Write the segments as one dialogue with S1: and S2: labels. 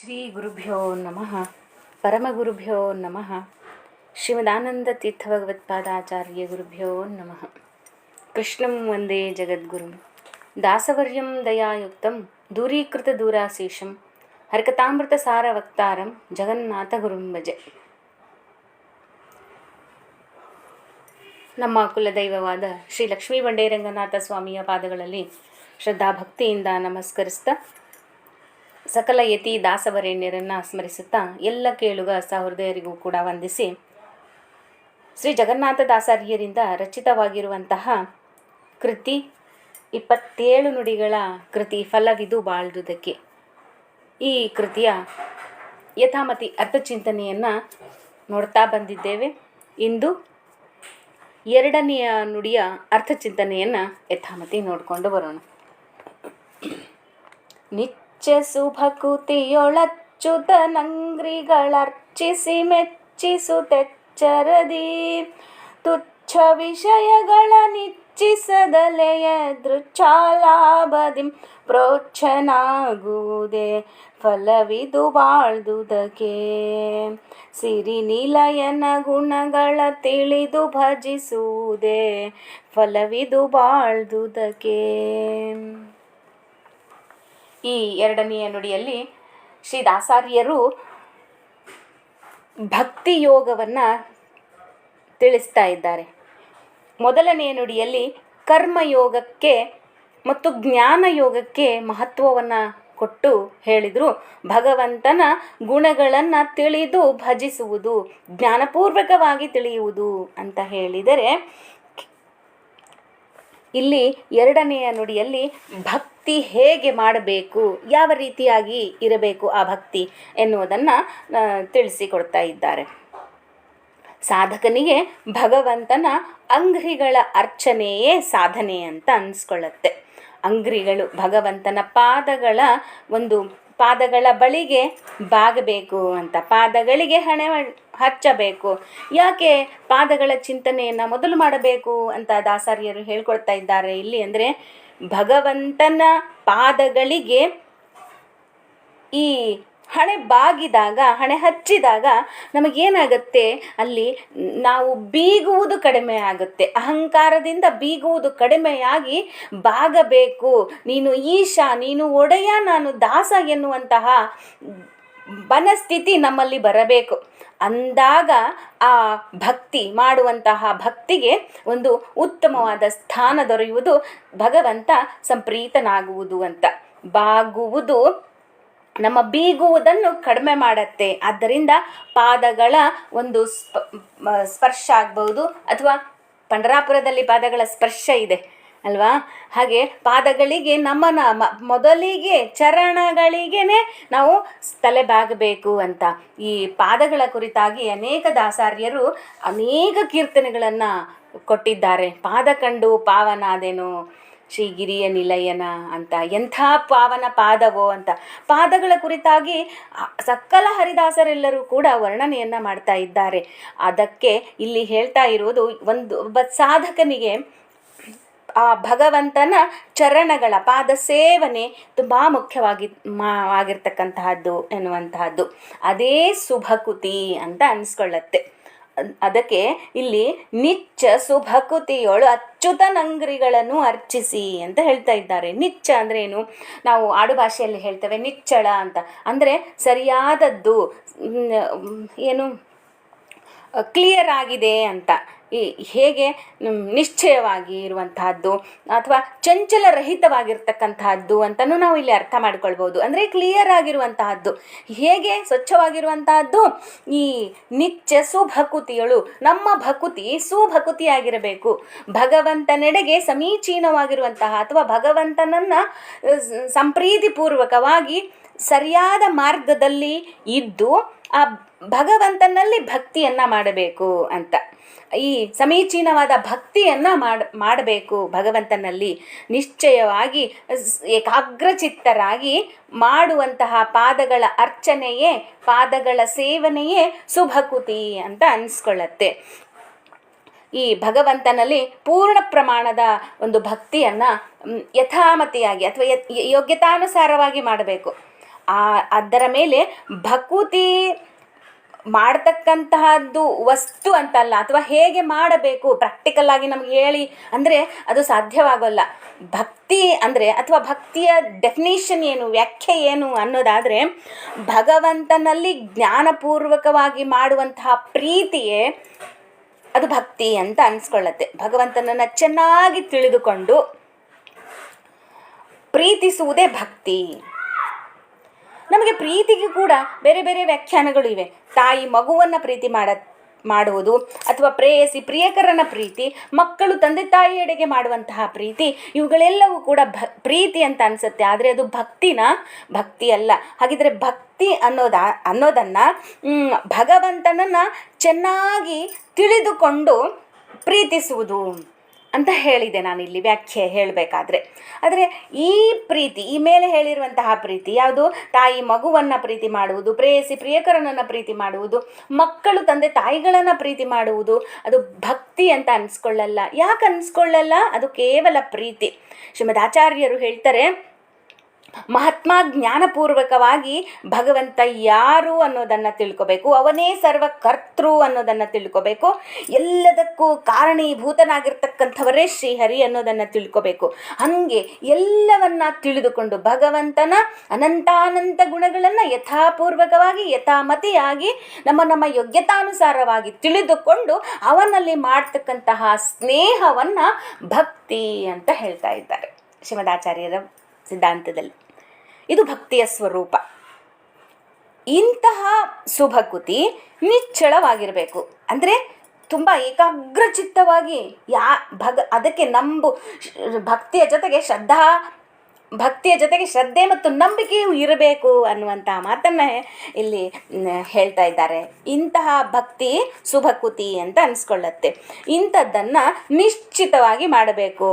S1: ಶ್ರೀ ಗುರುಭ್ಯೋ ನಮಃ, ಪರಮಗುರುಭ್ಯೋ ನಮಃ, ಶ್ರೀಮದಾನಂದ ತೀರ್ಥ ಭಗವತ್ಪಾದಾಚಾರ್ಯ ಗುರುಭ್ಯೋ ನಮಃ. ಕೃಷ್ಣಂ ವಂದೇ ಜಗದ್ಗುರುಂ, ದಾಸವರ್ಯಂ ದಯಾಯುಕ್ತಂ, ದೂರೀಕೃತ ದೂರಾಶೇಷಂ, ಹರಕತಾಮೃತ ಸಾರ ವಕ್ತಾರಂ, ಜಗನ್ನಾಥ ಗುರುಂ ಭಜೆ. ನಮ್ಮ ಕುಲದೈವವಾದ ಶ್ರೀ ಲಕ್ಷ್ಮೀ ಬಂಡೇರಂಗನಾಥ ಸ್ವಾಮಿಯ ಪಾದಗಳಲ್ಲಿ ಶ್ರದ್ಧಾಭಕ್ತಿಯಿಂದ ನಮಸ್ಕರಿಸ್ತಾ ಸಕಲ ಯತಿ ದಾಸವರೇಣ್ಯರನ್ನು ಸ್ಮರಿಸುತ್ತಾ ಎಲ್ಲ ಕೇಳುಗ ಸಹೃದಯರಿಗೂ ಕೂಡ ವಂದಿಸಿ ಶ್ರೀ ಜಗನ್ನಾಥ ದಾಸಾರ್ಯರಿಂದ ರಚಿತವಾಗಿರುವಂತಹ ಕೃತಿ ಇಪ್ಪತ್ತೇಳು ನುಡಿಗಳ ಕೃತಿ ಫಲವಿದು ಬಾಳ್ದುದಕ್ಕೆ. ಈ ಕೃತಿಯ ಯಥಾಮತಿ ಅರ್ಥಚಿಂತನೆಯನ್ನು ನೋಡ್ತಾ ಬಂದಿದ್ದೇವೆ. ಇಂದು ಎರಡನೆಯ ನುಡಿಯ ಅರ್ಥಚಿಂತನೆಯನ್ನು ಯಥಾಮತಿ ನೋಡಿಕೊಂಡು ಬರೋಣ. ನಿತ್ಯ ಭಕುತಿಯೊಳಚ್ಚುತ ನಂಗ್ರಿಗಳರ್ಚಿಸಿ ಮೆಚ್ಚಿಸುತ್ತೆಚ್ಚರದಿ ತುಚ್ಛ ವಿಷಯಗಳ ನಿಚ್ಚಿಸದಲೆಯ ದೃಚ್ಛಾಲಾಭದಿಂ ಪ್ರೋಚ್ಛನಾಗುವುದೇ. ಫಲವಿದು ಬಾಳ್ದುದಕೆ. ಸಿರಿನಿಲಯನ ಗುಣಗಳ ತಿಳಿದು ಭಜಿಸುವುದೇ. ಫಲವಿದು ಬಾಳ್ದುದಕ್ಕೆ ಈ ಎರಡನೆಯ ನುಡಿಯಲ್ಲಿ ಶ್ರೀ ದಾಸಾರ್ಯರು ಭಕ್ತಿ ಯೋಗವನ್ನು ತಿಳಿಸ್ತಾ ಇದ್ದಾರೆ. ಮೊದಲನೆಯ ನುಡಿಯಲ್ಲಿ ಕರ್ಮಯೋಗಕ್ಕೆ ಮತ್ತು ಜ್ಞಾನ ಯೋಗಕ್ಕೆ ಮಹತ್ವವನ್ನು ಕೊಟ್ಟು ಹೇಳಿದರು. ಭಗವಂತನ ಗುಣಗಳನ್ನು ತಿಳಿದು ಭಜಿಸುವುದು, ಜ್ಞಾನಪೂರ್ವಕವಾಗಿ ತಿಳಿಯುವುದು ಅಂತ ಹೇಳಿದರೆ, ಇಲ್ಲಿ ಎರಡನೆಯ ನುಡಿಯಲ್ಲಿ ಭಕ್ತಿ ಹೇಗೆ ಮಾಡಬೇಕು, ಯಾವ ರೀತಿಯಾಗಿ ಇರಬೇಕು ಆ ಭಕ್ತಿ ಎನ್ನುವುದನ್ನು ತಿಳಿಸಿಕೊಡ್ತಾ ಇದ್ದಾರೆ. ಸಾಧಕನಿಗೆ ಭಗವಂತನ ಅಂಗ್ರಿಗಳ ಅರ್ಚನೆಯೇ ಸಾಧನೆ ಅಂತ ಅನಿಸ್ಕೊಳ್ಳುತ್ತೆ. ಅಂಗ್ರಿಗಳು ಭಗವಂತನ ಪಾದಗಳ ಒಂದು ಪಾದಗಳ ಬಳಿಗೆ ಬಾಗಬೇಕು ಅಂತ, ಪಾದಗಳಿಗೆ ಹಣೆ ಹಚ್ಚಬೇಕು. ಯಾಕೆ ಪಾದಗಳ ಚಿಂತನೆಯನ್ನು ಮೊದಲು ಮಾಡಬೇಕು ಅಂತ ದಾಸಾರಿಯರು ಹೇಳ್ಕೊಳ್ತಾ ಇದ್ದಾರೆ. ಇಲ್ಲಿ ಅಂದರೆ ಭಗವಂತನ ಪಾದಗಳಿಗೆ ಈ ಹಣೆ ಬಾಗಿದಾಗ, ಹಣೆ ಹಚ್ಚಿದಾಗ ನಮಗೇನಾಗತ್ತೆ? ಅಲ್ಲಿ ನಾವು ಬೀಗುವುದು ಕಡಿಮೆ ಆಗುತ್ತೆ. ಅಹಂಕಾರದಿಂದ ಬೀಗುವುದು ಕಡಿಮೆಯಾಗಿ ಬಾಗಬೇಕು. ನೀನು ಈಶಾ, ನೀನು ಒಡೆಯ, ನಾನು ದಾಸ ಎನ್ನುವಂತಹ ಮನಸ್ಥಿತಿ ನಮ್ಮಲ್ಲಿ ಬರಬೇಕು. ಅಂದಾಗ ಆ ಭಕ್ತಿ ಮಾಡುವಂತಹ ಭಕ್ತಿಗೆ ಒಂದು ಉತ್ತಮವಾದ ಸ್ಥಾನ ದೊರೆಯುವುದು ಭಗವಂತ ಸಂಪ್ರೀತನಾಗುವುದು ಅಂತ. ಬಾಗುವುದು, ನಮ್ಮ ಬೀಗುವುದನ್ನು ಕಡಿಮೆ ಮಾಡತ್ತೆ. ಆದ್ದರಿಂದ ಪಾದಗಳ ಒಂದು ಸ್ಪ ಸ್ಪರ್ಶ ಆಗ್ಬೋದು ಅಥವಾ ಪಂಡರಾಪುರದಲ್ಲಿ ಪಾದಗಳ ಸ್ಪರ್ಶ ಇದೆ. ಅಲ್ವಾ? ಹಾಗೆ ಪಾದಗಳಿಗೆ ನಮ್ಮ ಮೊದಲಿಗೆ ಚರಣಗಳಿಗೇ ನಾವು ತಲೆ ಬಾಗಬೇಕು ಅಂತ. ಈ ಪಾದಗಳ ಕುರಿತಾಗಿ ಅನೇಕ ದಾಸಾರ್ಯರು ಅನೇಕ ಕೀರ್ತನೆಗಳನ್ನು ಕೊಟ್ಟಿದ್ದಾರೆ. ಪಾದ ಕಂಡು ಶ್ರೀ ಗಿರಿಯ ನಿಲಯನ ಅಂತ. ಎಂಥ ಪಾವನ ಪಾದವೋ ಅಂತ. ಪಾದಗಳ ಕುರಿತಾಗಿ ಸಕಲ ಹರಿದಾಸರೆಲ್ಲರೂ ಕೂಡ ವರ್ಣನೆಯನ್ನು ಮಾಡ್ತಾ ಇದ್ದಾರೆ. ಅದಕ್ಕೆ ಇಲ್ಲಿ ಹೇಳ್ತಾ ಇರೋದು ಒಂದು ಒಬ್ಬ ಸಾಧಕನಿಗೆ ಆ ಭಗವಂತನ ಚರಣಗಳ ಪಾದ ಸೇವನೆ ತುಂಬ ಮುಖ್ಯವಾಗಿ ಮಾ, ಆಗಿರ್ತಕ್ಕಂತಹದ್ದು ಎನ್ನುವಂತಹದ್ದು. ಅದೇ ಸುಭಕುತಿ ಅಂತ ಅನಿಸ್ಕೊಳ್ಳತ್ತೆ. ಅದಕ್ಕೆ ಇಲ್ಲಿ ನಿಚ್ಚ ಸುಭಕುತಿಯೊಳು ಅಚ್ಯುತ ನಂಗ್ರಿಗಳನ್ನು ಅರ್ಚಿಸಿ ಅಂತ ಹೇಳ್ತಾ ಇದ್ದಾರೆ. ನಿಚ್ಚ ಅಂದ್ರೆ ಏನು? ನಾವು ಆಡು ಭಾಷೆಯಲ್ಲಿ ಹೇಳ್ತೇವೆ ನಿಚ್ಚಳ ಅಂತ. ಅಂದರೆ ಸರಿಯಾದದ್ದು ಏನು ಕ್ಲಿಯರ್ ಆಗಿದೆ ಅಂತ. ಈ ಹೇಗೆ ನಿಶ್ಚಯವಾಗಿ ಇರುವಂತಹದ್ದು ಅಥವಾ ಚಂಚಲರಹಿತವಾಗಿರ್ತಕ್ಕಂತಹದ್ದು ಅಂತಲೂ ನಾವು ಇಲ್ಲಿ ಅರ್ಥ ಮಾಡ್ಕೊಳ್ಬೋದು. ಅಂದರೆ ಕ್ಲಿಯರ್ ಆಗಿರುವಂತಹದ್ದು. ಹೇಗೆ ಸ್ವಚ್ಛವಾಗಿರುವಂತಹದ್ದು? ಈ ನಿತ್ಯ ಸುಭಕುತಿಗಳು ನಮ್ಮ ಭಕುತಿ ಸುಭಕುತಿಯಾಗಿರಬೇಕು. ಭಗವಂತನೆಡೆಗೆ ಸಮೀಚೀನವಾಗಿರುವಂತಹ ಅಥವಾ ಭಗವಂತನನ್ನು ಸಂಪ್ರೀತಿಪೂರ್ವಕವಾಗಿ ಸರಿಯಾದ ಮಾರ್ಗದಲ್ಲಿ ಇದ್ದು ಆ ಭಗವಂತನಲ್ಲಿ ಭಕ್ತಿಯನ್ನು ಮಾಡಬೇಕು ಅಂತ. ಈ ಸಮೀಚೀನವಾದ ಭಕ್ತಿಯನ್ನು ಮಾಡ, ಮಾಡಬೇಕು ಭಗವಂತನಲ್ಲಿ ನಿಶ್ಚಯವಾಗಿ ಏಕಾಗ್ರಚಿತ್ತರಾಗಿ ಮಾಡುವಂತಹ ಪಾದಗಳ ಅರ್ಚನೆಯೇ, ಪಾದಗಳ ಸೇವನೆಯೇ ಸುಭಕುತಿ ಅಂತ ಅನಿಸ್ಕೊಳ್ಳತ್ತೆ. ಈ ಭಗವಂತನಲ್ಲಿ ಪೂರ್ಣ ಪ್ರಮಾಣದ ಒಂದು ಭಕ್ತಿಯನ್ನು ಯಥಾಮತಿಯಾಗಿ ಅಥವಾ ಯೋಗ್ಯತಾನುಸಾರವಾಗಿ ಮಾಡಬೇಕು. ಆ, ಅದರ ಮೇಲೆ ಭಕುತಿ ಮಾಡ್ತಕ್ಕಂತಹದ್ದು ವಸ್ತು ಅಂತಲ್ಲ, ಅಥವಾ ಹೇಗೆ ಮಾಡಬೇಕು ಪ್ರಾಕ್ಟಿಕಲ್ ಆಗಿ ನಮ್ಗೆ ಹೇಳಿ, ಅಂದರೆ ಅದು ಸಾಧ್ಯವಾಗೋಲ್ಲ. ಭಕ್ತಿ ಅಂದರೆ, ಅಥವಾ ಭಕ್ತಿಯ ಡೆಫಿನೇಷನ್ ಏನು, ವ್ಯಾಖ್ಯೆ ಏನು ಅನ್ನೋದಾದರೆ, ಭಗವಂತನಲ್ಲಿ ಜ್ಞಾನಪೂರ್ವಕವಾಗಿ ಮಾಡುವಂತಹ ಪ್ರೀತಿಯೇ ಅದು ಭಕ್ತಿ ಅಂತ ಅನ್ಸ್ಕೊಳ್ಳುತ್ತೆ. ಭಗವಂತನನ್ನು ಚೆನ್ನಾಗಿ ತಿಳಿದುಕೊಂಡು ಪ್ರೀತಿಸುವುದೇ ಭಕ್ತಿ. ನಮಗೆ ಪ್ರೀತಿಗೆ ಕೂಡ ಬೇರೆ ಬೇರೆ ವ್ಯಾಖ್ಯಾನಗಳು ಇವೆ. ತಾಯಿ ಮಗುವನ್ನು ಪ್ರೀತಿ ಮಾಡ ಮಾಡುವುದು ಅಥವಾ ಪ್ರೇಯಸಿ, ಪ್ರಿಯಕರನ ಪ್ರೀತಿ, ಮಕ್ಕಳು ತಂದೆ ತಾಯಿಯೆಡೆಗೆ ಮಾಡುವಂತಹ ಪ್ರೀತಿ, ಇವುಗಳೆಲ್ಲವೂ ಕೂಡ ಭ ಪ್ರೀತಿ ಅಂತ ಅನಿಸುತ್ತೆ. ಆದರೆ ಅದು ಭಕ್ತಿನ, ಭಕ್ತಿ ಅಲ್ಲ. ಹಾಗಿದ್ರೆ ಭಕ್ತಿ ಅನ್ನೋದ ಅನ್ನೋದನ್ನು ಭಗವಂತನನ್ನು ಚೆನ್ನಾಗಿ ತಿಳಿದುಕೊಂಡು ಪ್ರೀತಿಸುವುದು. ಅಂತ ಹೇಳಿದೆ ನಾನು ಇಲ್ಲಿ ವ್ಯಾಖ್ಯೆ ಹೇಳಬೇಕಾದ್ರೆ. ಆದರೆ ಈ ಪ್ರೀತಿ, ಈ ಮೇಲೆ ಹೇಳಿರುವಂತಹ ಪ್ರೀತಿ, ಯಾವುದು? ತಾಯಿ ಮಗುವನ್ನು ಪ್ರೀತಿ ಮಾಡುವುದು, ಪ್ರೇಯಸಿ ಪ್ರಿಯಕರನನ್ನು ಪ್ರೀತಿ ಮಾಡುವುದು, ಮಕ್ಕಳು ತಂದೆ ತಾಯಿಗಳನ್ನು ಪ್ರೀತಿ ಮಾಡುವುದು, ಅದು ಭಕ್ತಿ ಅಂತ ಅನಿಸ್ಕೊಳ್ಳಲ್ಲ. ಯಾಕೆ ಅನ್ಸ್ಕೊಳ್ಳಲ್ಲ? ಅದು ಕೇವಲ ಪ್ರೀತಿ. ಶ್ರೀಮದ್ ಆಚಾರ್ಯರು ಹೇಳ್ತಾರೆ ಮಹಾತ್ಮ ಜ್ಞಾನಪೂರ್ವಕವಾಗಿ ಭಗವಂತ ಯಾರು ಅನ್ನೋದನ್ನು ತಿಳ್ಕೋಬೇಕು, ಅವನೇ ಸರ್ವಕರ್ತೃ ಅನ್ನೋದನ್ನು ತಿಳ್ಕೋಬೇಕು, ಎಲ್ಲದಕ್ಕೂ ಕಾರಣೀಭೂತನಾಗಿರ್ತಕ್ಕಂಥವರೇ ಶ್ರೀಹರಿ ಅನ್ನೋದನ್ನು ತಿಳ್ಕೋಬೇಕು. ಹಾಗೆ ಎಲ್ಲವನ್ನ ತಿಳಿದುಕೊಂಡು ಭಗವಂತನ ಅನಂತಾನಂತ ಗುಣಗಳನ್ನು ಯಥಾಪೂರ್ವಕವಾಗಿ, ಯಥಾಮತಿಯಾಗಿ, ನಮ್ಮ ನಮ್ಮ ಯೋಗ್ಯತಾನುಸಾರವಾಗಿ ತಿಳಿದುಕೊಂಡು ಅವನಲ್ಲಿ ಮಾಡ್ತಕ್ಕಂತಹ ಸ್ನೇಹವನ್ನು ಭಕ್ತಿ ಅಂತ ಹೇಳ್ತಾ ಇದ್ದಾರೆ. ಶ್ರೀಮದಾಚಾರ್ಯರ ಸಿದ್ಧಾಂತದಲ್ಲಿ. ಇದು ಭಕ್ತಿಯ ಸ್ವರೂಪ. ಇಂತಹ ಸುಭಕುತಿ ನಿಚ್ಚಳವಾಗಿರಬೇಕು. ಅಂದರೆ ತುಂಬ ಏಕಾಗ್ರಚಿತ್ತವಾಗಿ ಯಾ ಭಗ ಅದಕ್ಕೆ ನಂಬು, ಭಕ್ತಿಯ ಜೊತೆಗೆ ಶ್ರದ್ಧಾ, ಭಕ್ತಿಯ ಜೊತೆಗೆ ಶ್ರದ್ಧೆ ಮತ್ತು ನಂಬಿಕೆಯೂ ಇರಬೇಕು ಅನ್ನುವಂಥ ಮಾತನ್ನ ಇಲ್ಲಿ ಹೇಳ್ತಾ ಇದ್ದಾರೆ. ಇಂತಹ ಭಕ್ತಿ ಸುಭಕುತಿ ಅಂತ ಅನಿಸ್ಕೊಳ್ಳುತ್ತೆ. ಇಂಥದ್ದನ್ನು ನಿಶ್ಚಿತವಾಗಿ ಮಾಡಬೇಕು.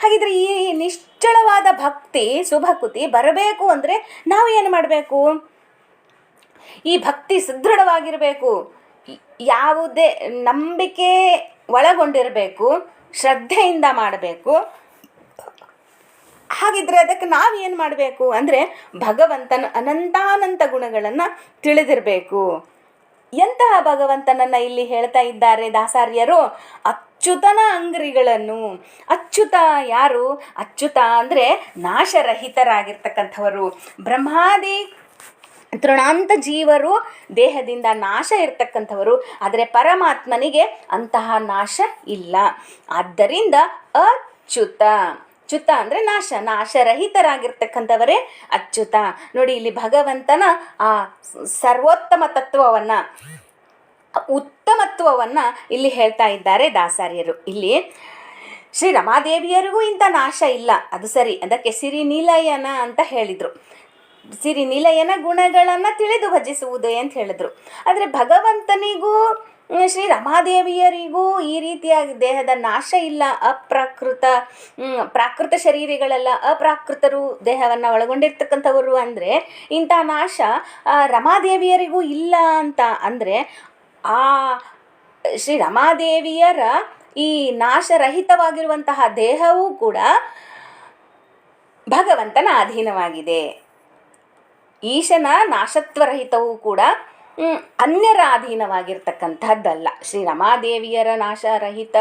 S1: ಹಾಗಿದ್ರೆ ಈ ನಿಶ್ಚಳವಾದ ಭಕ್ತಿ, ಸುಭಕುತಿ ಬರಬೇಕು ಅಂದರೆ ನಾವು ಏನು ಮಾಡಬೇಕು? ಈ ಭಕ್ತಿ ಸುದೃಢವಾಗಿರಬೇಕು. ಯಾವುದೇ ನಂಬಿಕೆ ಒಳಗೊಂಡಿರಬೇಕು, ಶ್ರದ್ಧೆಯಿಂದ ಮಾಡಬೇಕು. ಹಾಗಿದ್ರೆ ಅದಕ್ಕೆ ನಾವು ಏನು ಮಾಡಬೇಕು ಅಂದರೆ ಭಗವಂತನ ಅನಂತಾನಂತ ಗುಣಗಳನ್ನು ತಿಳಿದಿರಬೇಕು. ಎಂತಹ ಭಗವಂತನನ್ನು ಇಲ್ಲಿ ಹೇಳ್ತಾ ಇದ್ದಾರೆ ದಾಸಾರ್ಯರು? ಅಚ್ಯುತನ ಅಂಗ್ರಿಗಳನ್ನು. ಅಚ್ಯುತ ಯಾರು? ಅಚ್ಯುತ ಅಂದರೆ ನಾಶರಹಿತರಾಗಿರ್ತಕ್ಕಂಥವರು. ಬ್ರಹ್ಮಾದಿ ತೃಣಾಂತ ಜೀವರು ದೇಹದಿಂದ ನಾಶ ಇರ್ತಕ್ಕಂಥವರು. ಆದರೆ ಪರಮಾತ್ಮನಿಗೆ ಅಂತಹ ನಾಶ ಇಲ್ಲ. ಆದ್ದರಿಂದ ಅಚ್ಯುತ ಚ್ಯುತ ಅಂದರೆ ನಾಶ. ನಾಶರಹಿತರಾಗಿರ್ತಕ್ಕಂಥವರೇ ಅಚ್ಯುತ ನೋಡಿ, ಇಲ್ಲಿ ಭಗವಂತನ ಆ ಸರ್ವೋತ್ತಮ ತತ್ವವನ್ನು ಉತ್ತಮತ್ವವನ್ನು ಇಲ್ಲಿ ಹೇಳ್ತಾ ಇದ್ದಾರೆ ದಾಸಾರ್ಯರು. ಇಲ್ಲಿ ಶ್ರೀ ರಮಾದೇವಿಯರಿಗೂ ಇಂಥ ನಾಶ ಇಲ್ಲ. ಅದು ಸರಿ. ಅದಕ್ಕೆ ಸಿರಿ ನಿಲಯನ ಅಂತ ಹೇಳಿದರು. ಸಿರಿ ನೀಲಯನ ಗುಣಗಳನ್ನು ತಿಳಿದು ಭಜಿಸುವುದು ಅಂತ ಹೇಳಿದ್ರು. ಆದರೆ ಭಗವಂತನಿಗೂ, ಶ್ರೀ ರಮಾದೇವಿಯರಿಗೂ ಈ ರೀತಿಯಾಗಿ ದೇಹದ ನಾಶ ಇಲ್ಲ. ಅಪ್ರಾಕೃತ ಪ್ರಾಕೃತ ಶರೀರಿಗಳೆಲ್ಲ ಅಪ್ರಾಕೃತರು ದೇಹವನ್ನು ಒಳಗೊಂಡಿರ್ತಕ್ಕಂಥವರು ಅಂದರೆ ಇಂಥ ನಾಶ ರಮಾದೇವಿಯರಿಗೂ ಇಲ್ಲ ಅಂತ. ಅಂದರೆ ಆ ಶ್ರೀ ರಮಾದೇವಿಯರ ಈ ನಾಶರಹಿತವಾಗಿರುವಂತಹ ದೇಹವೂ ಕೂಡ ಭಗವಂತನ ಅಧೀನವಾಗಿದೆ. ಈಶನ ನಾಶತ್ವರಹಿತವೂ ಕೂಡ ಅನ್ಯರ ಅಧೀನವಾಗಿರ್ತಕ್ಕಂಥದ್ದಲ್ಲ ಶ್ರೀ ರಮಾದೇವಿಯರ ನಾಶರಹಿತ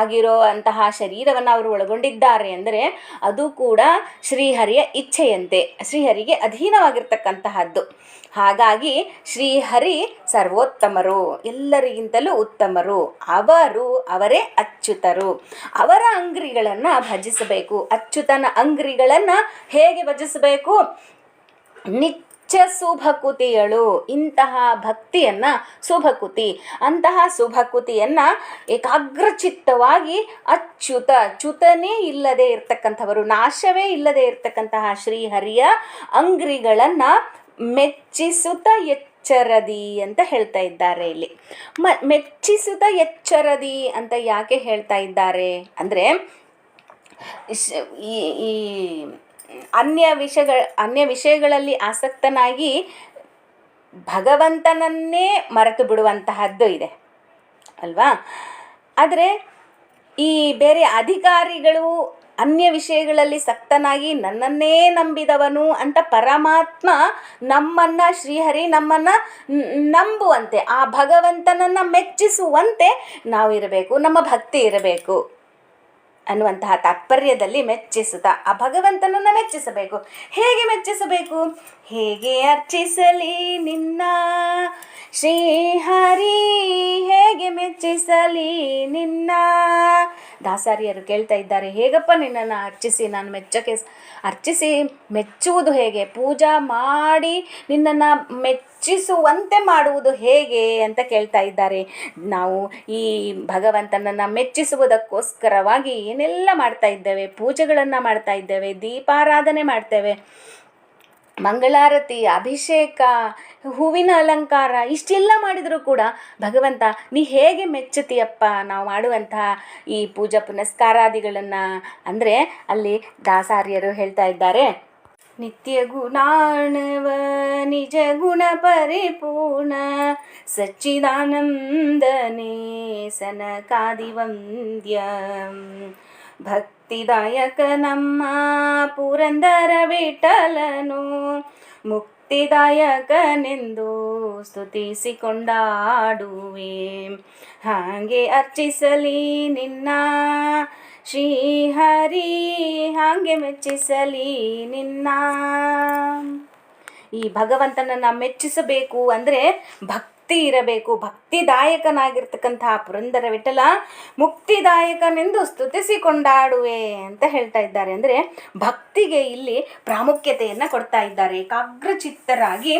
S1: ಆಗಿರೋ ಅಂತಹ ಶರೀರವನ್ನು ಅವರು ಒಳಗೊಂಡಿದ್ದಾರೆ ಅಂದರೆ ಅದು ಕೂಡ ಶ್ರೀಹರಿಯ ಇಚ್ಛೆಯಂತೆ, ಶ್ರೀಹರಿಗೆ ಅಧೀನವಾಗಿರ್ತಕ್ಕಂತಹದ್ದು. ಹಾಗಾಗಿ ಶ್ರೀಹರಿ ಸರ್ವೋತ್ತಮರು, ಎಲ್ಲರಿಗಿಂತಲೂ ಉತ್ತಮರು, ಅವರು ಅವರೇ ಅಚ್ಯುತರು. ಅವರ ಅಂಗ್ರಿಗಳನ್ನು ಭಜಿಸಬೇಕು, ಅಚ್ಯುತನ ಅಂಗ್ರಿಗಳನ್ನು ಹೇಗೆ ಭಜಿಸಬೇಕು? ನಿತ್ಯ ಸುಭಕುತಿಯಳು ಇಂತಹ ಭಕ್ತಿಯನ್ನ ಸುಭಕುತಿ ಅಂತಹ ಸುಭಕುತಿಯನ್ನ ಏಕಾಗ್ರಚಿತ್ತವಾಗಿ ಅಚ್ಯುತ, ಚ್ಯುತನೇ ಇಲ್ಲದೆ ಇರ್ತಕ್ಕಂಥವರು, ನಾಶವೇ ಇಲ್ಲದೆ ಇರ್ತಕ್ಕಂತಹ ಶ್ರೀಹರಿಯ ಅಂಗ್ರಿಗಳನ್ನ ಮೆಚ್ಚಿಸುತ್ತ ಎಚ್ಚರದಿ ಅಂತ ಹೇಳ್ತಾ ಇದ್ದಾರೆ ಇಲ್ಲಿ. ಮ, ಮೆಚ್ಚಿಸುತ್ತ ಎಚ್ಚರದಿ ಅಂತ ಯಾಕೆ ಹೇಳ್ತಾ ಇದ್ದಾರೆ ಅಂದರೆ ಈ ಅನ್ಯ ವಿಷಯಗಳ, ಅನ್ಯ ವಿಷಯಗಳಲ್ಲಿ ಆಸಕ್ತನಾಗಿ ಭಗವಂತನನ್ನೇ ಮರೆತು ಬಿಡುವಂತಹದ್ದು ಇದೆ. ಅಲ್ವಾ? ಆದರೆ ಈ ಬೇರೆ ಅಧಿಕಾರಿಗಳು ಅನ್ಯ ವಿಷಯಗಳಲ್ಲಿ ಸಕ್ತನಾಗಿ ನನ್ನನ್ನೇ ನಂಬಿದವನು ಅಂತ ಪರಮಾತ್ಮ ನಮ್ಮನ್ನು ಶ್ರೀಹರಿ ನಮ್ಮನ್ನು ನಂಬುವಂತೆ, ಆ ಭಗವಂತನನ್ನು ಮೆಚ್ಚಿಸುವಂತೆ ನಾವು ಇರಬೇಕು ನಮ್ಮ ಭಕ್ತಿ ಇರಬೇಕು. ಅನ್ನುವಂತಹ ತಾತ್ಪರ್ಯದಲ್ಲಿ ಮೆಚ್ಚಿಸುತ್ತಾ ಆ ಭಗವಂತನನ್ನು ಮೆಚ್ಚಿಸಬೇಕು. ಹೇಗೆ ಮೆಚ್ಚಿಸಬೇಕು? ಹೇಗೆ ಅರ್ಚಿಸಲಿ ನಿನ್ನ? ಶ್ರೀಹರಿ, ಹೇಗೆ ಮೆಚ್ಚಿಸಲಿ ನಿನ್ನ? ದಾಸಾರಿಯರು ಕೇಳ್ತಾ ಇದ್ದಾರೆ, ಹೇಗಪ್ಪ ನಿನ್ನನ್ನು ಅರ್ಚಿಸಿ, ನಾನು ಮೆಚ್ಚಕ್ಕೆ ಅರ್ಚಿಸಿ ಮೆಚ್ಚುವುದು ಹೇಗೆ? ಪೂಜಾ ಮಾಡಿ ನಿನ್ನನ್ನು ಮೆಚ್ಚಿಸುವಂತೆ ಮಾಡುವುದು ಹೇಗೆ ಅಂತ ಕೇಳ್ತಾ ಇದ್ದಾರೆ. ನಾವು ಈ ಭಗವಂತನನ್ನು ಮೆಚ್ಚಿಸುವುದಕ್ಕೋಸ್ಕರವಾಗಿ ಏನೆಲ್ಲ ಮಾಡ್ತಾ ಇದ್ದೇವೆ, ಪೂಜೆಗಳನ್ನು ಮಾಡ್ತಾ ಇದ್ದೇವೆ, ದೀಪಾರಾಧನೆ ಮಾಡ್ತೇವೆ, ಮಂಗಳಾರತಿ, ಅಭಿಷೇಕ, ಹೂವಿನ ಅಲಂಕಾರ, ಇಷ್ಟೆಲ್ಲ ಮಾಡಿದರೂ ಕೂಡ ಭಗವಂತ, ನೀ ಹೇಗೆ ಮೆಚ್ಚುತ್ತೀಯಪ್ಪ, ನಾವು ಮಾಡುವಂತಹ ಈ ಪೂಜಾ ಪುನಸ್ಕಾರಾದಿಗಳನ್ನು? ಅಂದರೆ ಅಲ್ಲಿ ದಾಸಾರ್ಯರು ಹೇಳ್ತಾ ಇದ್ದಾರೆ ನಿತ್ಯ ಗುಣಾಣವ ನಿಜ ಗುಣ ಪರಿಪೂರ್ಣ. ಸಚ್ಚಿದಾನಂದನೇ ಸನಕಾದಿವಂದ್ಯ. ಭಕ್ತಿದಾಯಕ ನಮ್ಮ ಪುರಂದರ ವಿಠಲನು. ಮುಕ್ತಿದಾಯಕನೆಂದು ಸ್ತುತಿಸಿಕೊಂಡಾಡುವೆ. ಹಾಗೆ ಅರ್ಚಿಸಲಿ ನಿನ್ನ ಶ್ರೀಹರಿ, ಹಾಗೆ ಮೆಚ್ಚಿಸಲಿ ನಿನ್ನ. ಈ ಭಗವಂತನನ್ನು ಮೆಚ್ಚಿಸಬೇಕು ಅಂದರೆ ಭಕ್ತಿ ಇರಬೇಕು ಭಕ್ತಿದಾಯಕನಾಗಿರ್ತಕ್ಕಂತಹ ಪುರಂದರ ವಿಠಲ ಮುಕ್ತಿದಾಯಕನೆಂದು ಸ್ತುತಿಸಿಕೊಂಡಾಡುವೆ ಅಂತ ಹೇಳ್ತಾ ಇದ್ದಾರೆ. ಅಂದರೆ ಭಕ್ತಿಗೆ ಇಲ್ಲಿ ಪ್ರಾಮುಖ್ಯತೆಯನ್ನು ಕೊಡ್ತಾ ಇದ್ದಾರೆ. ಏಕಾಗ್ರಚಿತ್ತರಾಗಿ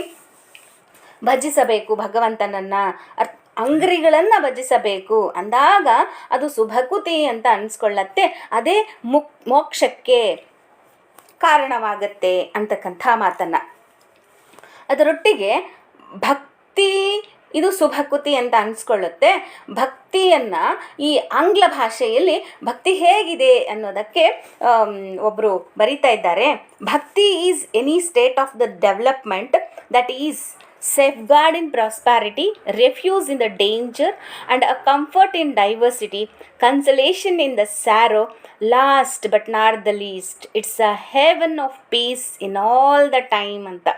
S1: ಭಜಿಸಬೇಕು ಭಗವಂತನನ್ನ, ಅರ್ಥ ಅಂಗ್ರಿಗಳನ್ನು ಭಜಿಸಬೇಕು. ಅಂದಾಗ ಅದು ಸುಭಕುತಿ ಅಂತ ಅನ್ಸ್ಕೊಳ್ಳತ್ತೆ. ಅದೇ ಮುಕ್ ಮೋಕ್ಷಕ್ಕೆ ಕಾರಣವಾಗತ್ತೆ ಅಂತಕ್ಕಂಥ ಮಾತನ್ನು. ಅದರೊಟ್ಟಿಗೆ ಭಕ್ತಿ ಇದು ಸುಭಕುತಿ ಅಂತ ಅನಿಸ್ಕೊಳ್ಳುತ್ತೆ. ಭಕ್ತಿಯನ್ನು ಈ ಆಂಗ್ಲ ಭಾಷೆಯಲ್ಲಿ ಭಕ್ತಿ ಹೇಗಿದೆ ಅನ್ನೋದಕ್ಕೆ ಒಬ್ಬರು ಬರಿತಾ ಇದ್ದಾರೆ. Bhakti is any state of the development that is safeguard in prosperity, refuge in the danger and a comfort in diversity consolation in the sorrow last but not the least. It's a heaven of peace in all the time ಅಂತ.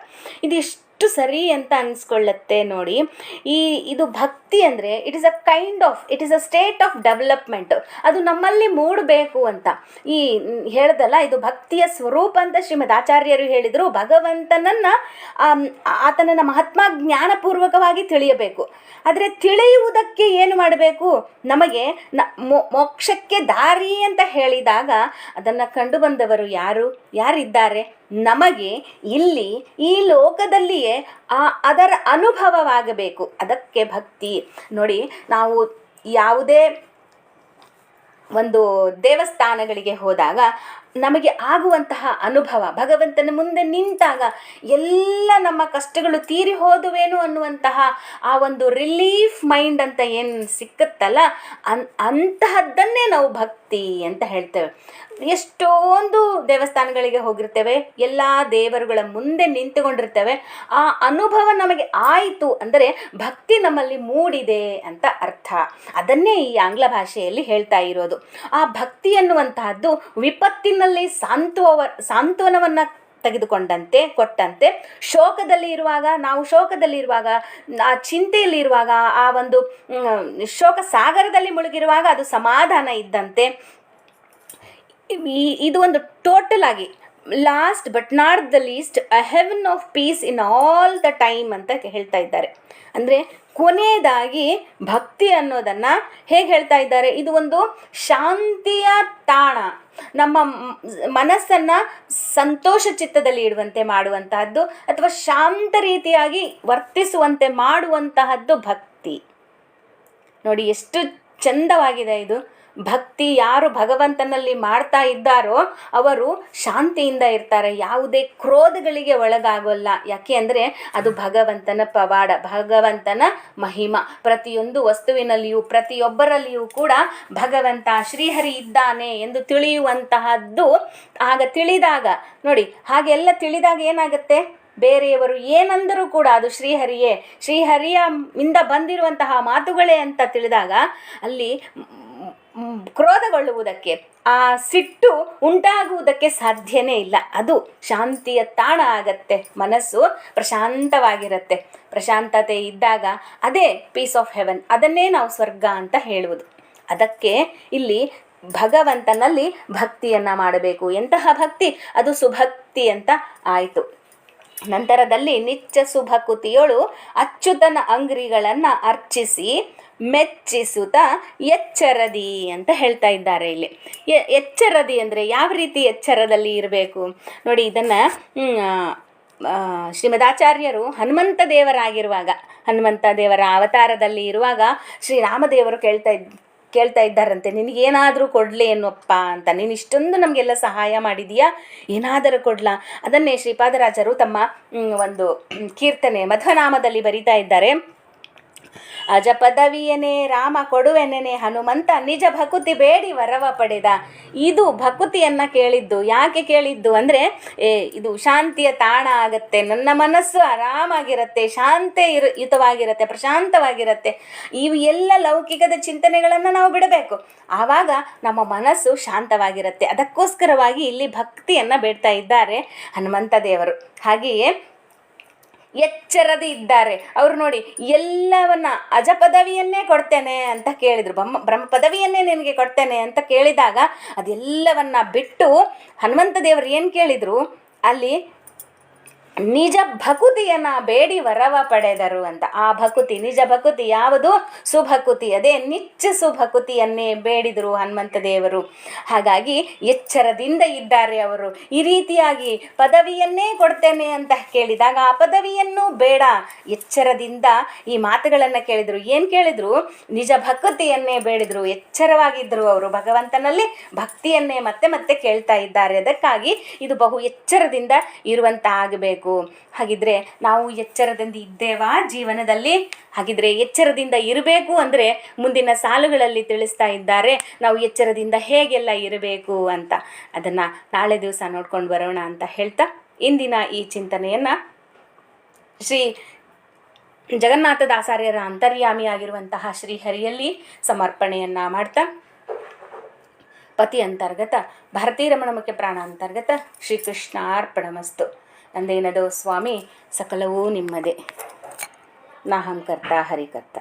S1: ಇದಿಷ್ಟು ಸರಿ ಅಂತ ಅನ್ಸ್ಕೊಳ್ಳತ್ತೆ ನೋಡಿ. ಈ, ಇದು ಭಕ್ತಿ ಅಂದರೆ it is a kind of it is a state of development ಅದು ನಮ್ಮಲ್ಲಿ ಮೂಡಬೇಕು ಅಂತ. ಈ, ಹೇಳ್ದಲ್ಲ, ಇದು ಭಕ್ತಿಯ ಸ್ವರೂಪ ಅಂತ ಶ್ರೀಮದ್ ಆಚಾರ್ಯರು ಹೇಳಿದರು. ಭಗವಂತನನ್ನು ಆತನನ್ನು ಮಹಾತ್ಮ ಜ್ಞಾನಪೂರ್ವಕವಾಗಿ ತಿಳಿಯಬೇಕು. ಆದರೆ ತಿಳಿಯುವುದಕ್ಕೆ ಏನು ಮಾಡಬೇಕು? ನಮಗೆ ನ ಮೋಕ್ಷಕ್ಕೆ ದಾರಿ ಅಂತ ಹೇಳಿದಾಗ ಅದನ್ನು ಕಂಡು ಬಂದವರು ಯಾರು? ಯಾರಿದ್ದಾರೆ? ನಮಗೆ ಇಲ್ಲಿ ಈ ಲೋಕದಲ್ಲಿಯೇ ಆ ಅದರ ಅನುಭವವಾಗಬೇಕು. ಅದಕ್ಕೆ ಭಕ್ತಿ. ನೋಡಿ, ನಾವು ಯಾವುದೇ ಒಂದು ದೇವಸ್ಥಾನಗಳಿಗೆ ಹೋದಾಗ ನಮಗೆ ಆಗುವಂತಹ ಅನುಭವ, ಭಗವಂತನ ಮುಂದೆ ನಿಂತಾಗ ಎಲ್ಲ ನಮ್ಮ ಕಷ್ಟಗಳು ತೀರಿ ಹೋದುವೇನು ಅನ್ನುವಂತಹ ಆ ಒಂದು ರಿಲೀಫ್ ಮೈಂಡ್ ಅಂತ ಏನು ಸಿಕ್ಕತ್ತಲ್ಲ? ಅನ್, ಅಂತಹದ್ದನ್ನೇ ನಾವು ಭಕ್ತಿ ಅಂತ ಹೇಳ್ತೇವೆ. ಎಷ್ಟೊಂದು ದೇವಸ್ಥಾನಗಳಿಗೆ ಹೋಗಿರ್ತೇವೆ, ಎಲ್ಲ ದೇವರುಗಳ ಮುಂದೆ ನಿಂತುಕೊಂಡಿರ್ತೇವೆ. ಆ ಅನುಭವ ನಮಗೆ ಆಯಿತು ಅಂದರೆ ಭಕ್ತಿ ನಮ್ಮಲ್ಲಿ ಮೂಡಿದೆ ಅಂತ ಅರ್ಥ. ಅದನ್ನೇ ಈ ಆಂಗ್ಲ ಭಾಷೆಯಲ್ಲಿ ಹೇಳ್ತಾ ಇರೋದು. ಆ ಭಕ್ತಿ ಅನ್ನುವಂತಹದ್ದು ವಿಪತ್ತಿನಲ್ಲಿ ಸಾಂತ್ವವ, ಸಾಂತ್ವನವನ್ನು ತೆಗೆದುಕೊಂಡಂತೆ, ಕೊಟ್ಟಂತೆ, ಶೋಕದಲ್ಲಿ ಇರುವಾಗ, ನಾವು ಶೋಕದಲ್ಲಿ ಇರುವಾಗ, ಆ ಚಿಂತೆಯಲ್ಲಿ ಇರುವಾಗ, ಆ ಒಂದು ಶೋಕ ಸಾಗರದಲ್ಲಿ ಮುಳುಗಿರುವಾಗ ಅದು ಸಮಾಧಾನ ಇದ್ದಂತೆ. ಇದು ಒಂದು ಟೋಟಲ್ ಆಗಿ last but not the least a heaven of peace in all the time ಅಂತ ಹೇಳ್ತಾ ಇದ್ದಾರೆ. ಅಂದರೆ ಕೊನೆಯದಾಗಿ ಭಕ್ತಿ ಅನ್ನೋದನ್ನು ಹೇಗೆ ಹೇಳ್ತಾ ಇದ್ದಾರೆ? ಇದು ಒಂದು ಶಾಂತಿಯ ತಾಣ. ನಮ್ಮ ಮನಸ್ಸನ್ನ ಸಂತೋಷ ಚಿತ್ತದಲ್ಲಿ ಇಡುವಂತೆ ಮಾಡುವಂತಹದ್ದು ಅಥವಾ ಶಾಂತ ರೀತಿಯಾಗಿ ವರ್ತಿಸುವಂತೆ ಮಾಡುವಂತಹದ್ದು ಭಕ್ತಿ. ನೋಡಿ, ಎಷ್ಟು ಚಂದವಾಗಿದೆ ಇದು. ಭಕ್ತಿ ಯಾರು ಭಗವಂತನಲ್ಲಿ ಮಾಡ್ತಾ ಇದ್ದಾರೋ ಅವರು ಶಾಂತಿಯಿಂದ ಇರ್ತಾರೆ. ಯಾವುದೇ ಕ್ರೋಧಗಳಿಗೆ ಒಳಗಾಗೋಲ್ಲ. ಯಾಕೆ ಅಂದರೆ ಅದು ಭಗವಂತನ ಪವಾಡ, ಭಗವಂತನ ಮಹಿಮ. ಪ್ರತಿಯೊಂದು ವಸ್ತುವಿನಲ್ಲಿಯೂ, ಪ್ರತಿಯೊಬ್ಬರಲ್ಲಿಯೂ ಕೂಡ ಭಗವಂತ ಶ್ರೀಹರಿ ಇದ್ದಾನೆ ಎಂದು ತಿಳಿಯುವಂತಹದ್ದು ಆಗ ತಿಳಿದಾಗ, ನೋಡಿ ಹಾಗೆಲ್ಲ ತಿಳಿದಾಗ ಏನಾಗುತ್ತೆ? ಬೇರೆಯವರು ಏನಂದರೂ ಕೂಡ ಅದು ಶ್ರೀಹರಿಯೇ. ಶ್ರೀಹರಿಯ ಇಂದ ಬಂದಿರುವಂತಹ ಮಾತುಗಳೇ ಅಂತ ತಿಳಿದಾಗ ಅಲ್ಲಿ ಕ್ರೋಧಗೊಳ್ಳುವುದಕ್ಕೆ, ಆ ಸಿಟ್ಟು ಉಂಟಾಗುವುದಕ್ಕೆ ಸಾಧ್ಯನೇ ಇಲ್ಲ. ಅದು ಶಾಂತಿಯ ತಾಣ ಆಗತ್ತೆ, ಮನಸ್ಸು ಪ್ರಶಾಂತವಾಗಿರುತ್ತೆ. ಪ್ರಶಾಂತತೆ ಇದ್ದಾಗ ಅದೇ ಪೀಸ್ ಆಫ್ ಹೆವೆನ್ ಅದನ್ನೇ ನಾವು ಸ್ವರ್ಗ ಅಂತ ಹೇಳುವುದು. ಅದಕ್ಕೆ ಇಲ್ಲಿ ಭಗವಂತನಲ್ಲಿ ಭಕ್ತಿಯನ್ನು ಮಾಡಬೇಕು. ಎಂತಹ ಭಕ್ತಿ? ಅದು ಸುಭಕ್ತಿ ಅಂತ ಆಯಿತು. ನಂತರದಲ್ಲಿ ನಿಚ್ಚ ಸುಭಕುತಿಯೊಳು ಅಚ್ಯುತನ ಅಂಗ್ರಿಗಳನ್ನು ಅರ್ಚಿಸಿ ಮೆಚ್ಚಿಸುತ್ತ ಎಚ್ಚರದಿ ಅಂತ ಹೇಳ್ತಾ ಇದ್ದಾರೆ ಇಲ್ಲಿ. ಎಚ್ಚರದಿ ಅಂದರೆ ಯಾವ ರೀತಿ ಎಚ್ಚರದಲ್ಲಿ ಇರಬೇಕು? ನೋಡಿ, ಇದನ್ನು ಶ್ರೀಮದಾಚಾರ್ಯರು ಹನುಮಂತ ದೇವರಾಗಿರುವಾಗ, ಹನುಮಂತ ದೇವರ ಅವತಾರದಲ್ಲಿ ಇರುವಾಗ ಶ್ರೀರಾಮದೇವರು ಕೇಳ್ತಾ ಇದ್, ಕೇಳ್ತಾ ಇದ್ದಾರಂತೆ, ನಿನಗೇನಾದರೂ ಕೊಡಲಿ ಏನಪ್ಪ ಅಂತ. ನೀನು ಇಷ್ಟೊಂದು ನಮಗೆಲ್ಲ ಸಹಾಯ ಮಾಡಿದೀಯಾ? ಏನಾದರೂ ಕೊಡ್ಲಾ? ಅದನ್ನೇ ಶ್ರೀಪಾದರಾಜರು ತಮ್ಮ ಒಂದು ಕೀರ್ತನೆ ಮಧ್ವನಾಮದಲ್ಲಿ ಬರಿತಾ ಇದ್ದಾರೆ. ಅಜ ಪದವಿಯನೇ ರಾಮ ಕೊಡುವೆನೆನೆ ಹನುಮಂತ ನಿಜ ಭಕುತಿ ಬೇಡಿ ವರವ ಪಡೆದ. ಇದು ಭಕುತಿಯನ್ನ ಕೇಳಿದ್ದು. ಯಾಕೆ ಕೇಳಿದ್ದು ಅಂದರೆ ಇದು ಶಾಂತಿಯ ತಾಣ ಆಗತ್ತೆ, ನನ್ನ ಮನಸ್ಸು ಆರಾಮಾಗಿರತ್ತೆ, ಶಾಂತಿ ಇರು, ಯುತವಾಗಿರುತ್ತೆ, ಪ್ರಶಾಂತವಾಗಿರುತ್ತೆ. ಇವು ಎಲ್ಲ ಲೌಕಿಕದ ಚಿಂತನೆಗಳನ್ನು ನಾವು ಬಿಡಬೇಕು. ಆವಾಗ ನಮ್ಮ ಮನಸ್ಸು ಶಾಂತವಾಗಿರುತ್ತೆ. ಅದಕ್ಕೋಸ್ಕರವಾಗಿ ಇಲ್ಲಿ ಭಕ್ತಿಯನ್ನು ಬೇಡ್ತಾ ಇದ್ದಾರೆ ಹನುಮಂತ ದೇವರು. ಹಾಗೆಯೇ ಎಚ್ಚರದಿ ಇದ್ದಾರೆ. ಅವರು ನೋಡಿ, ಎಲ್ಲವನ್ನ ಅಜ ಪದವಿಯನ್ನೇ ಕೊಡ್ತೇನೆ ಅಂತ ಕೇಳಿದರು. ಬ್ರಹ್ಮ ಬ್ರಹ್ಮ ಪದವಿಯನ್ನೇ ನಿನಗೆ ಕೊಡ್ತೇನೆ ಅಂತ ಕೇಳಿದಾಗ, ಅದೆಲ್ಲವನ್ನ ಬಿಟ್ಟು ಹನುಮಂತ ದೇವರು ಏನು ಕೇಳಿದರು, ಅಲ್ಲಿ ನಿಜ ಭಕುತಿಯನ್ನ ಬೇಡಿ ವರವ ಪಡೆದರು ಅಂತ. ಆ ಭಕುತಿ, ನಿಜ ಭಕುತಿ ಯಾವುದು? ಸುಭಕುತಿ. ಅದೇ ನಿಚ್ಚ ಸುಭಕುತಿಯನ್ನೇ ಬೇಡಿದರು ಹನುಮಂತ ದೇವರು. ಹಾಗಾಗಿ ಎಚ್ಚರದಿಂದ ಇದ್ದಾರೆ ಅವರು. ಈ ರೀತಿಯಾಗಿ ಪದವಿಯನ್ನೇ ಕೊಡ್ತೇನೆ ಅಂತ ಕೇಳಿದಾಗ ಆ ಪದವಿಯನ್ನು ಬೇಡ. ಎಚ್ಚರದಿಂದ ಈ ಮಾತುಗಳನ್ನು ಕೇಳಿದರು. ಏನು ಕೇಳಿದ್ರು? ನಿಜ ಭಕುತಿಯನ್ನೇ ಬೇಡಿದರು. ಎಚ್ಚರವಾಗಿದ್ದರು ಅವರು. ಭಗವಂತನಲ್ಲಿ ಭಕ್ತಿಯನ್ನೇ ಮತ್ತೆ ಮತ್ತೆ ಕೇಳ್ತಾ ಇದ್ದಾರೆ. ಅದಕ್ಕಾಗಿ ಇದು ಬಹು ಎಚ್ಚರದಿಂದ ಇರುವಂತ ಆಗಬೇಕು. ಹಾಗಿದ್ರೆ ನಾವು ಎಚ್ಚರದಿಂದ ಇದ್ದೇವಾ ಜೀವನದಲ್ಲಿ? ಹಾಗಿದ್ರೆ ಎಚ್ಚರದಿಂದ ಇರಬೇಕು ಅಂದರೆ ಮುಂದಿನ ಸಾಲುಗಳಲ್ಲಿ ತಿಳಿಸ್ತಾ ಇದ್ದಾರೆ. ನಾವು ಎಚ್ಚರದಿಂದ ಹೇಗೆಲ್ಲ ಇರಬೇಕು ಅಂತ. ಅದನ್ನು ನಾಳೆ ದಿವಸ ನೋಡ್ಕೊಂಡು ಬರೋಣ ಅಂತ ಹೇಳ್ತಾ ಇಂದಿನ ಈ ಚಿಂತನೆಯನ್ನು. ಶ್ರೀ ಜಗನ್ನಾಥದಾಸಾರ್ಯರ ಅಂತರ್ಯಾಮಿಯಾಗಿರುವಂತಹ ಶ್ರೀಹರಿಯಲ್ಲಿ ಸಮರ್ಪಣೆಯನ್ನ ಮಾಡ್ತಾ ಪತಿ ಅಂತರ್ಗತ, ಭಾರತೀ ರಮಣ ಮುಖ್ಯ ಪ್ರಾಣ ಅಂತರ್ಗತ ಶ್ರೀಕೃಷ್ಣ ಅರ್ಪಣಮಸ್ತು ನಂದೇನದು ಸ್ವಾಮಿ ಸಕಲವೂ ನಿಮ್ಮದೇ. ನಾಹಂ ಕರ್ತ ಹರಿಕರ್ತ